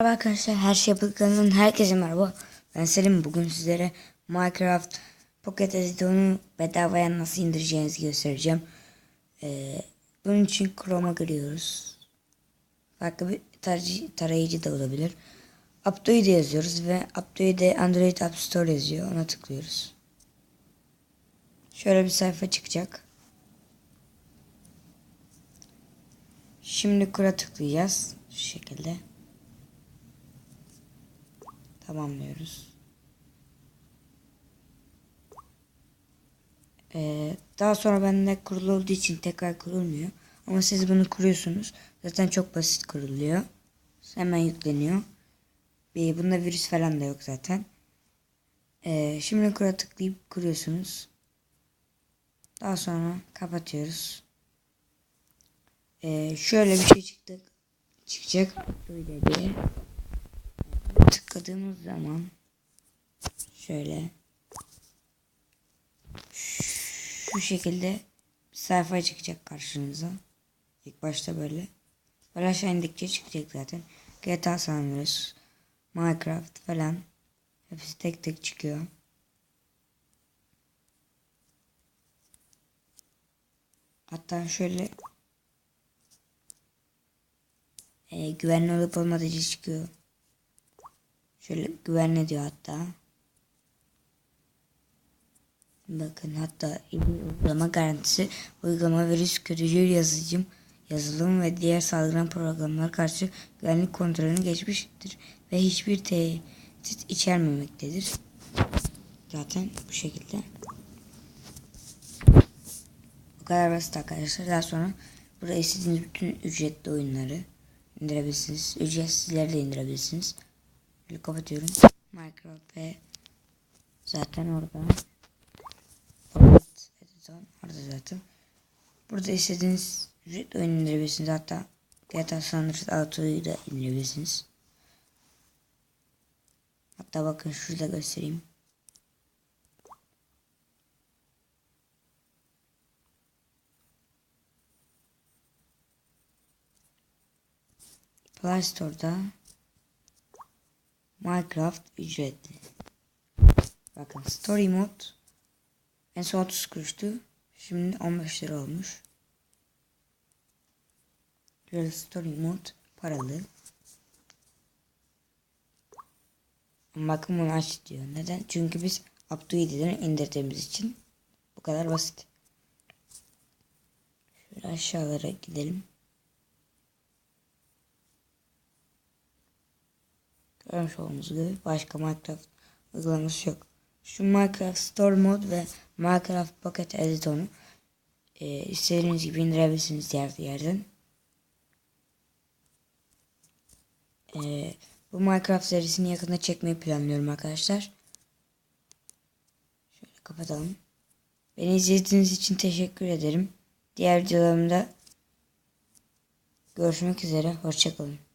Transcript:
Merhaba arkadaşlar, her şey kanalından herkese merhaba. Ben Selim. Bugün sizlere Minecraft Pocket Edition'u bedavaya nasıl indireceğinizi göstereceğim. Ee, bunun için Chrome'a giriyoruz. Farklı bir tarayıcı, da olabilir. Da yazıyoruz ve da Android App Store yazıyor. Ona tıklıyoruz. Şöyle bir sayfa çıkacak. Şimdi kura tıklayacağız. Şu şekilde. Tamamlıyoruz. Ee, daha sonra bende kurulu olduğu için tekrar kurulmuyor. Ama siz bunu kuruyorsunuz. Zaten çok basit kuruluyor. Hemen yükleniyor. Bir, bunda virüs falan da yok zaten. Ee, şimdi kura tıklayıp kuruyorsunuz. Daha sonra kapatıyoruz. Ee, şöyle bir şey çıktı. Çıkacak. Böyle diye tıkladığımız zaman şöyle şu şekilde bir sayfa çıkacak karşınıza. İlk başta böyle. Böyle aşağı indikçe çıkacak zaten. GTA San Andreas, Minecraft falan. Hepsi tek tek çıkıyor. Hatta şöyle e, güvenli olup olmadığı çıkıyor. Şöyle güvenli diyor hatta. Bakın hatta uygulama garantisi uygulama virüs körücü yazıcım yazılım ve diğer saldıran programlar karşı güvenlik kontrolünü geçmiştir ve hiçbir tehdit içermemektedir. Zaten bu şekilde. Bu kadar basit arkadaşlar. Daha sonra burada istediğiniz bütün ücretli oyunları indirebilirsiniz. Ücretsizleri de indirebilirsiniz. Böyle kapatıyorum. Minecraft ve zaten orada. Edition orada zaten. Burada istediğiniz ücretli oyun indirebilirsiniz. Hatta GTA San Andreas Auto'yu da indirebilirsiniz. Hatta bakın şurada göstereyim. Play Store'da Minecraft ücretli. Bakın Story Mode en son 30 kuruştu. Şimdi 15 lira olmuş. Real Story Mode paralı. Bakın bunu aç diyor. Neden? Çünkü biz Up to 7'den indirdiğimiz için bu kadar basit. Şöyle aşağılara gidelim. Görmüş olduğunuz gibi başka Minecraft uygulaması yok. Şu Minecraft Store Mode ve Minecraft Pocket Editor'u e, istediğiniz gibi indirebilirsiniz diğer yerden. E, bu Minecraft serisini yakında çekmeyi planlıyorum arkadaşlar. Şöyle kapatalım. Beni izlediğiniz için teşekkür ederim. Diğer videolarımda görüşmek üzere. Hoşçakalın.